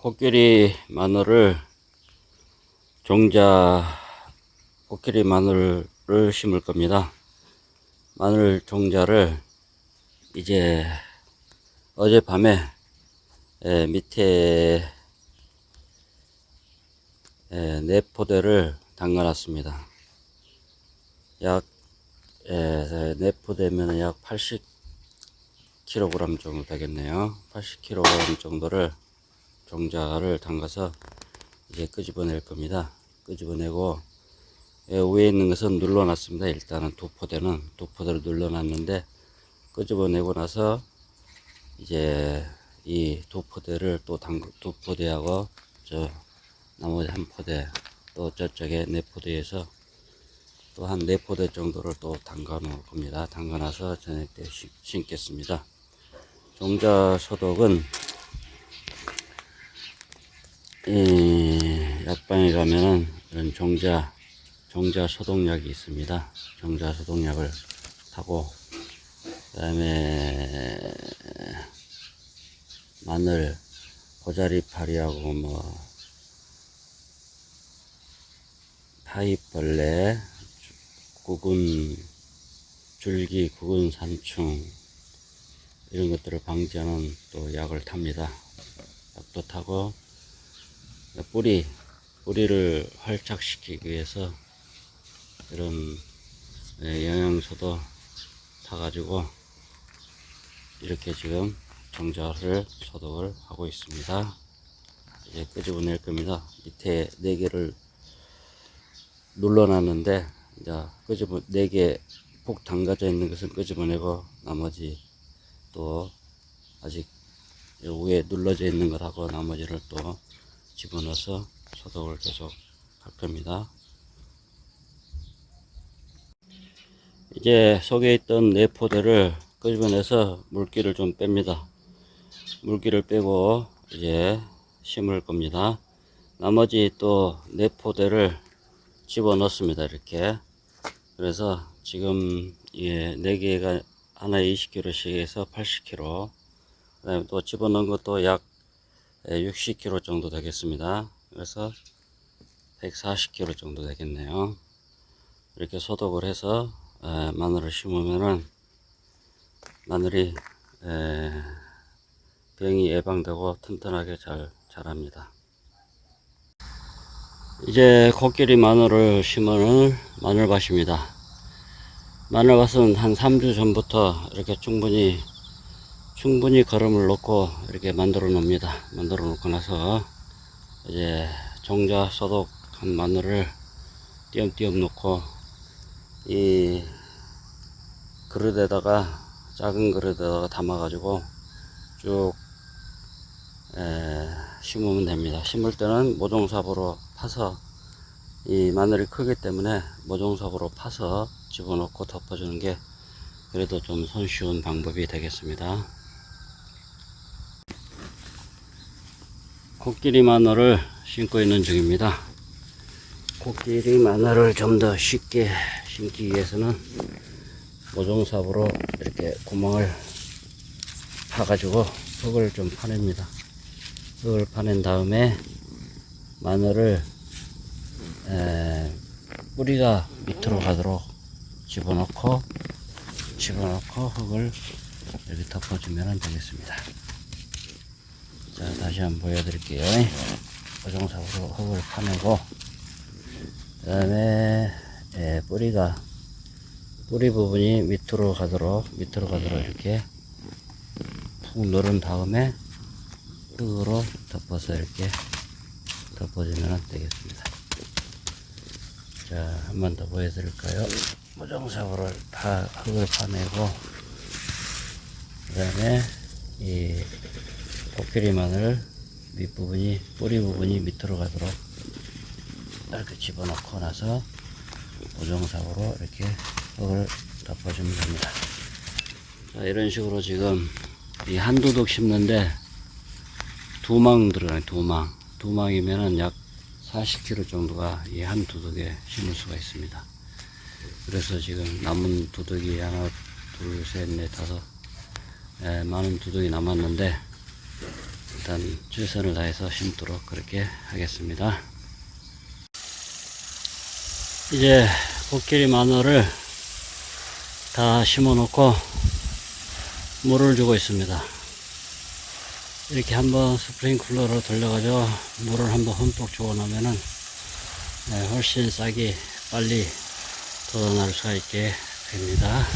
코끼리 마늘을 종자 코끼리 마늘을 심을 겁니다. 마늘 종자를 이제 어젯밤에 에, 밑에 에, 네 포대를 담가 놨습니다. 약 에, 네 포대면 약 80kg 정도 되겠네요. 80kg 정도를 종자를 담가서 이제 끄집어낼 겁니다. 끄집어내고 예, 위에 있는 것은 눌러놨습니다. 일단은 두 포대는 두 포대를 눌러놨는데 끄집어내고 나서 이제 이 두 포대를 또 담그 두 포대하고 저 나머지 한 포대 또 저쪽에 네 포대에서 또 한 네 포대 정도를 또 담가 놓을 겁니다. 담가 놔서 저녁 때 심- 심겠습니다. 종자 소독은 이 약방에 가면은 이런 종자 종자 소독약이 있습니다. 종자 소독약을 타고 그다음에 마늘 고자리 파리하고 뭐 파이벌레 구근 줄기 구근 산충 이런 것들을 방지하는 또 약을 탑니다. 약도 타고 뿌리 뿌리를 활착시키기 위해서 이런 예, 영양소도 타가지고 이렇게 지금 종자를 소독을 하고 있습니다. 이제 끄집어낼 겁니다. 밑에 네 개를 눌러놨는데 이제 끄집어 네개폭 담가져 있는 것은 끄집어내고 나머지 또 아직 요 위에 눌러져 있는 것하고 나머지를 또 집어넣어서 소독을 계속 할 겁니다. 이제 속에 있던 네 포대를 끄집어내서 물기를 좀 뺍니다. 물기를 빼고 이제 심을 겁니다. 나머지 또네 포대를 집어 넣습니다. 이렇게. 그래서 지금 예, 네 개가 하나에 20kg씩 해서 80kg. 그 다음에 또 집어 넣은 것도 약 60kg 정도 되겠습니다. 그래서 140kg 정도 되겠네요. 이렇게 소독을 해서 에, 마늘을 심으면은 마늘이 에, 병이 예방되고 튼튼하게 잘 자랍니다. 이제 코끼리 마늘을 심은 마늘밭입니다. 마늘밭은 한 3주 전부터 이렇게 충분히 충분히 거름을 놓고 이렇게 만들어 놉니다. 만들어 놓고 나서 이제 종자 소독한 마늘을 띄엄띄엄 놓고 이 그릇에다가 작은 그릇에다가 담아 가지고 쭉 에, 심으면 됩니다. 심을 때는 모종삽으로 파서 이 마늘이 크기 때문에 모종삽으로 파서 집어넣고 덮어주는 게 그래도 좀 손쉬운 방법이 되겠습니다. 코끼리 마늘을 심고 있는 중입니다. 코끼리 마늘을 좀 더 쉽게 심기 위해서는 모종삽으로 이렇게 구멍을 파가지고 흙을 좀 파냅니다. 흙을 파낸 다음에 마늘을 에, 뿌리가 밑으로 가도록 집어넣고 집어넣고 흙을 이렇게 덮어주면 되겠습니다. 자 다시 한번 보여드릴게요. 고정삽으로 흙을 파내고 그 다음에 예, 뿌리가 뿌리 부분이 밑으로 가도록 밑으로 가도록 이렇게 푹 누른 다음에 흙으로 덮어서 이렇게 덮어주면 되겠습니다. 자, 한 번 더 보여드릴까요? 모종삽으로 파, 흙을 파내고, 그 다음에 이 코끼리 마늘 밑부분이, 뿌리 부분이 밑으로 가도록 이렇게 집어넣고 나서 모종삽으로 이렇게 흙을 덮어주면 됩니다. 자, 이런 식으로 지금 이 한두둑 심는데 두망 들어가요, 두 망. 두 망이면은 약 40kg 정도가 이 한 두둑에 심을 수가 있습니다. 그래서 지금 남은 두둑이 하나, 둘, 셋, 넷, 다섯, 에, 많은 두둑이 남았는데 일단 최선을 다해서 심도록 그렇게 하겠습니다. 이제 코끼리 마늘을 다 심어 놓고 물을 주고 있습니다. 이렇게 한번 스프링클러로 돌려가지고 물을 한번 흠뻑 주고 나면은 네, 훨씬 싹이 빨리 돋아날 수가 있게 됩니다.